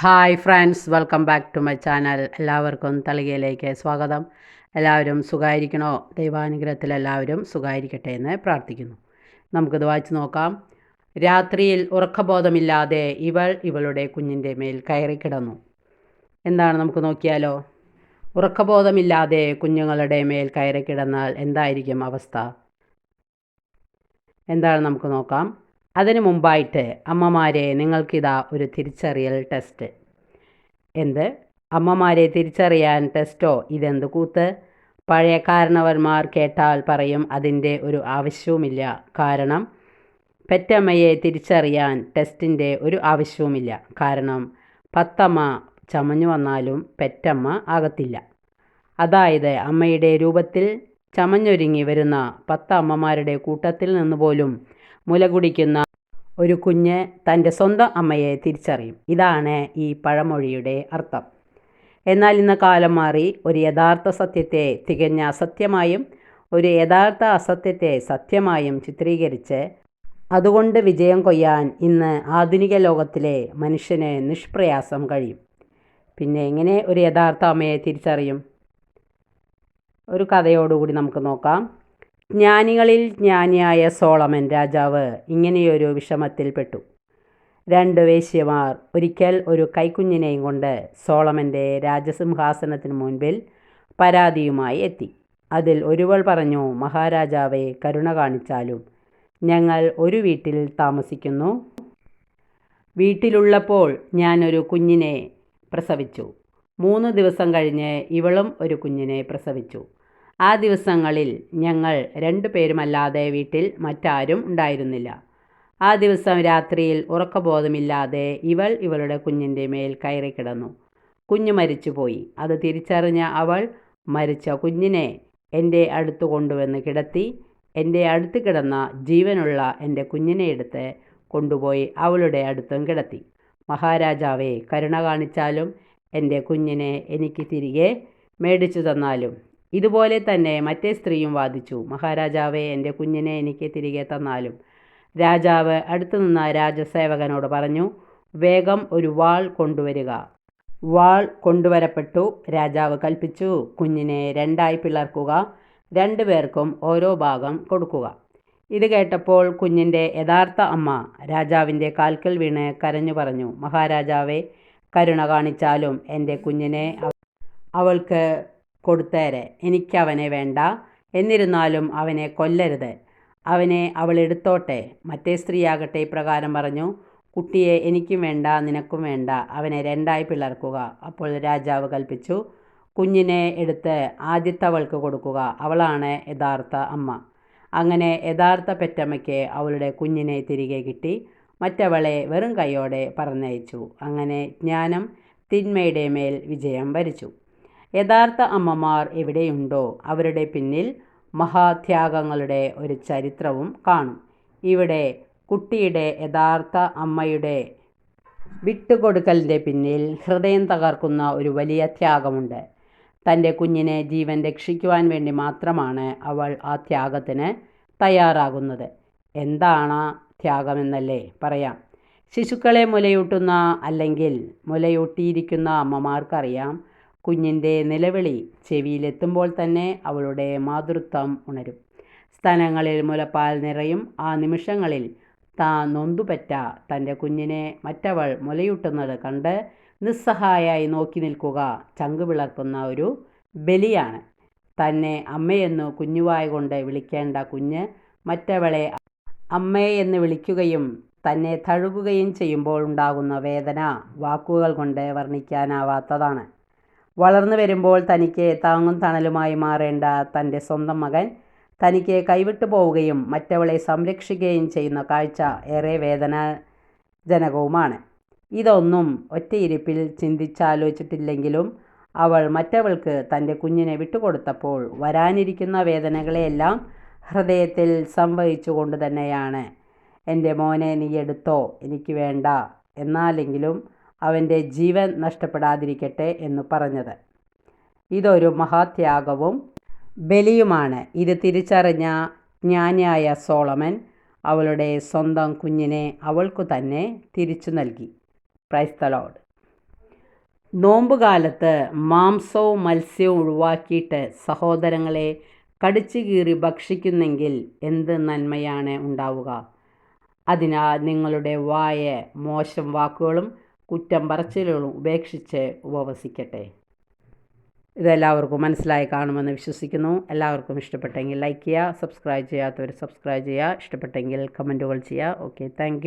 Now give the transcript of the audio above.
Hi friends welcome back to my channel എല്ലാവർക്കും തളികയിലേക്ക് സ്വാഗതം. എല്ലാവരും സുഖമായിരിക്കണോ ദൈവാനുഗ്രഹത്തിൽ എല്ലാവരും സുഖമായിരിക്കട്ടെ എന്ന് പ്രാർത്ഥിക്കുന്നു. നമുക്കിത് വായിച്ചു നോക്കാം. രാത്രിയിൽ ഉറക്കബോധമില്ലാതെ ഇവൾ ഇവളുടെ കുഞ്ഞിന്റെ മേൽ കയറി കിടന്നു. എന്താണ് നമുക്ക് നോക്കിയാലോ? ഉറക്കബോധമില്ലാതെ കുഞ്ഞുങ്ങളുടെ മേൽ കയറി കിടന്നാൽ എന്തായിരിക്കും അവസ്ഥ? എന്താണ് നമുക്ക് നോക്കാം. അതിനു മുമ്പായിട്ട് അമ്മമാരെ നിങ്ങൾക്കിതാ ഒരു തിരിച്ചറിയൽ ടെസ്റ്റ്. എന്ത്? അമ്മമാരെ തിരിച്ചറിയാൻ ടെസ്റ്റോ? ഇതെന്ത് കൂത്ത്? പഴയ കാരണവന്മാർ കേട്ടാൽ പറയും അതിന്റെ ഒരു ആവശ്യവുമില്ല. കാരണം പെറ്റമ്മയെ തിരിച്ചറിയാൻ ടെസ്റ്റിന്റെ ഒരു ആവശ്യവുമില്ല. കാരണം പത്തമ്മ ചമഞ്ഞു വന്നാലും പെറ്റമ്മ ആകത്തില്ല. അതായത് അമ്മയുടെ രൂപത്തിൽ ചമഞ്ഞൊരുങ്ങി വരുന്ന പത്ത് അമ്മമാരുടെ കൂട്ടത്തിൽ നിന്ന് പോലും മുല കുടിക്കുന്ന ഒരു കുഞ്ഞ് തന്റെ സ്വന്തം അമ്മയെ തിരിച്ചറിയും. ഇതാണ് ഈ പഴമൊഴിയുടെ അർത്ഥം. എന്നാൽ ഇന്ന് കാലം മാറി ഒരു യഥാർത്ഥ സത്യത്തെ തികഞ്ഞ അസത്യമായും ഒരു യഥാർത്ഥ അസത്യത്തെ സത്യമായും ചിത്രീകരിച്ച് അതുകൊണ്ട് വിജയം കൊയ്യാൻ ഇന്ന് ആധുനിക ലോകത്തിലെ മനുഷ്യന് നിഷ്പ്രയാസം കഴിയും. പിന്നെ എങ്ങനെ ഒരു യഥാർത്ഥ അമ്മയെ തിരിച്ചറിയും? ഒരു കഥയോടുകൂടി നമുക്ക് നോക്കാം. ജ്ഞാനികളിൽ ജ്ഞാനിയായ സോളമൻ രാജാവ് ഇങ്ങനെയൊരു വിഷമത്തിൽപ്പെട്ടു. രണ്ട് വേശ്യമാർ ഒരിക്കൽ ഒരു കൈക്കുഞ്ഞിനെയും കൊണ്ട് സോളമന്റെ രാജസിംഹാസനത്തിന് മുൻപിൽ പരാതിയുമായി എത്തി. അതിൽ ഒരുവൾ പറഞ്ഞു മഹാരാജാവെ കരുണ കാണിച്ചാലും ഞങ്ങൾ ഒരു വീട്ടിൽ താമസിക്കുന്നു. വീട്ടിലുള്ളപ്പോൾ ഞാനൊരു കുഞ്ഞിനെ പ്രസവിച്ചു. മൂന്ന് ദിവസം കഴിഞ്ഞ് ഇവളും ഒരു കുഞ്ഞിനെ പ്രസവിച്ചു. ആ ദിവസങ്ങളിൽ ഞങ്ങൾ രണ്ടു പേരുമല്ലാതെ വീട്ടിൽ മറ്റാരും ഉണ്ടായിരുന്നില്ല. ആ ദിവസം രാത്രിയിൽ ഉറക്കബോധമില്ലാതെ ഇവൾ ഇവളുടെ കുഞ്ഞിന്റെ മേൽ കയറി കിടന്നു കുഞ്ഞ് മരിച്ചുപോയി. അത് തിരിച്ചറിഞ്ഞ അവൾ മരിച്ച കുഞ്ഞിനെ എന്റെ അടുത്ത് കൊണ്ടുവന്ന് കിടത്തി എന്റെ അടുത്ത് കിടന്ന ജീവനുള്ള എന്റെ കുഞ്ഞിനെ എടുത്ത് കൊണ്ടുപോയി അവളുടെ അടുത്തും കിടത്തി. മഹാരാജാവേ കരുണ കാണിച്ചാലും എന്റെ കുഞ്ഞിനെ എനിക്ക് തിരികെ മേടിച്ചു തന്നാലും ഇതുപോലെ തന്നെ മറ്റേ സ്ത്രീയും വാദിച്ചു. മഹാരാജാവെ എന്റെ കുഞ്ഞിനെ എനിക്ക് തിരികെ തന്നാലും. രാജാവ് അടുത്തു നിന്ന രാജസേവകനോട് പറഞ്ഞു വേഗം ഒരു വാൾ കൊണ്ടുവരിക. വാൾ കൊണ്ടുവരപ്പെട്ടു. രാജാവ് കൽപ്പിച്ചു കുഞ്ഞിനെ രണ്ടായി പിളർക്കുക രണ്ടു പേർക്കും ഓരോ ഭാഗം കൊടുക്കുക. ഇത് കേട്ടപ്പോൾ കുഞ്ഞിന്റെ യഥാർത്ഥ അമ്മ രാജാവിന്റെ കാൽക്കൽ വീണ് കരഞ്ഞു പറഞ്ഞു മഹാരാജാവെ കരുണ കാണിച്ചാലും എന്റെ കുഞ്ഞിനെ അവൾക്ക് കൊടുത്തേരെ. എനിക്കവനെ വേണ്ട. എന്നിരുന്നാലും അവനെ കൊല്ലരുത്. അവനെ അവൾ എടുത്തോട്ടെ. മറ്റേ സ്ത്രീയാകട്ടെ ഇപ്രകാരം പറഞ്ഞു. കുട്ടിയെ എനിക്കും വേണ്ട നിനക്കും വേണ്ട. അവനെ രണ്ടായി പിളർക്കുക. അപ്പോൾ രാജാവ് കൽപ്പിച്ചു. കുഞ്ഞിനെ എടുത്ത് ആദ്യത്തവൾക്ക് കൊടുക്കുക. അവളാണ് യഥാർത്ഥ അമ്മ. അങ്ങനെ യഥാർത്ഥ പെറ്റമ്മയ്ക്ക് അവളുടെ കുഞ്ഞിനെ തിരികെ കിട്ടി. മറ്റവളെ വെറും കൈയോടെ പറഞ്ഞയച്ചു. അങ്ങനെ ജ്ഞാനം തിന്മയുടെ മേൽ വിജയം വരിച്ചു. യഥാർത്ഥ അമ്മമാർ എവിടെയുണ്ടോ അവരുടെ പിന്നിൽ മഹാത്യാഗങ്ങളുടെ ഒരു ചരിത്രവും കാണും. ഇവിടെ കുട്ടിയുടെ യഥാർത്ഥ അമ്മയുടെ വിട്ടുകൊടുക്കലിന്റെ പിന്നിൽ ഹൃദയം തകർക്കുന്ന ഒരു വലിയ ത്യാഗമുണ്ട്. തന്റെ കുഞ്ഞിനെ ജീവൻ രക്ഷിക്കുവാൻ വേണ്ടി മാത്രമാണ് അവൾ ആ ത്യാഗത്തിന് തയ്യാറാകുന്നത്. എന്താണ് ത്യാഗമെന്നല്ലേ പറയാം. ശിശുക്കളെ മുലയൂട്ടുന്ന അല്ലെങ്കിൽ മുലയൂട്ടിയിരിക്കുന്ന അമ്മമാർക്കറിയാം. കുഞ്ഞിന്റെ നിലവിളി ചെവിയിലെത്തുമ്പോൾ തന്നെ അവളുടെ മാതൃത്വം ഉണരും. സ്ഥലങ്ങളിൽ മുലപ്പാൽ നിറയും. ആ നിമിഷങ്ങളിൽ താൻ നൊന്തുപറ്റ തന്റെ കുഞ്ഞിനെ മറ്റവൾ മുലയൂട്ടുന്നത് കണ്ട് നിസ്സഹായായി നോക്കി നിൽക്കുക ചങ്ക് വിളർത്തുന്ന ഒരു ബലിയാണ്. തന്നെ അമ്മയെന്നു കുഞ്ഞുവായ കൊണ്ട് വിളിക്കേണ്ട കുഞ്ഞ് മറ്റവളെ അമ്മയെന്ന് വിളിക്കുകയും തന്നെ തഴുകുകയും ചെയ്യുമ്പോൾ ഉണ്ടാകുന്ന വേദന വാക്കുകൾ കൊണ്ട് വർണിക്കാനാവാത്തതാണ്. വളർന്നു വരുമ്പോൾ തനിക്ക് താങ്ങും തണലുമായി മാറേണ്ട തന്റെ സ്വന്തം മകൻ തനിക്ക് കൈവിട്ടു പോവുകയും മറ്റവളെ സംരക്ഷിക്കുകയും ചെയ്യുന്ന കാഴ്ച ഏറെ വേദനാജനകവുമാണ്. ഇതൊന്നും ഒറ്റയിരിപ്പിൽ ചിന്തിച്ചാലോചിച്ചിട്ടില്ലെങ്കിലും അവൾ മറ്റവൾക്ക് തന്റെ കുഞ്ഞിനെ വിട്ടുകൊടുത്തപ്പോൾ വരാനിരിക്കുന്ന വേദനകളെയെല്ലാം ഹൃദയത്തിൽ സംവഹിച്ചുകൊണ്ട് തന്നെയാണ് എന്റെ മോനെ നീ എടുത്തോ? എനിക്ക് വേണ്ട. എന്നാലെങ്കിലും അവന്റെ ജീവൻ നഷ്ടപ്പെടാതിരിക്കട്ടെ എന്ന് പറഞ്ഞത്. ഇതൊരു മഹാത്യാഗവും ബലിയുമാണ്. ഇത് തിരിച്ചറിഞ്ഞ ജ്ഞാനിയായ സോളമൻ അവളുടെ സ്വന്തം കുഞ്ഞിനെ അവൾക്കു തന്നെ തിരിച്ചു നൽകി. ക്രൈസ്തലോട് നോമ്പുകാലത്ത് മാംസവും മത്സ്യവും ഒഴിവാക്കിയിട്ട് സഹോദരങ്ങളെ കടിച്ചു കീറി ഭക്ഷിക്കുന്നെങ്കിൽ എന്ത് നന്മയാണ് ഉണ്ടാവുക? അതിനാൽ നിങ്ങളുടെ വായ മോശം വാക്കുകളും കുറ്റം പറച്ചിലുകളും ഉപേക്ഷിച്ച് ഉപവസിക്കട്ടെ. ഇതെല്ലാവർക്കും മനസ്സിലായി കാണുമെന്ന് വിശ്വസിക്കുന്നു. എല്ലാവർക്കും ഇഷ്ടപ്പെട്ടെങ്കിൽ ലൈക്ക് ചെയ്യുക സബ്സ്ക്രൈബ് ചെയ്യാത്തവർ സബ്സ്ക്രൈബ് ചെയ്യുക. ഇഷ്ടപ്പെട്ടെങ്കിൽ കമന്റുകൾ ചെയ്യുക. Okay thank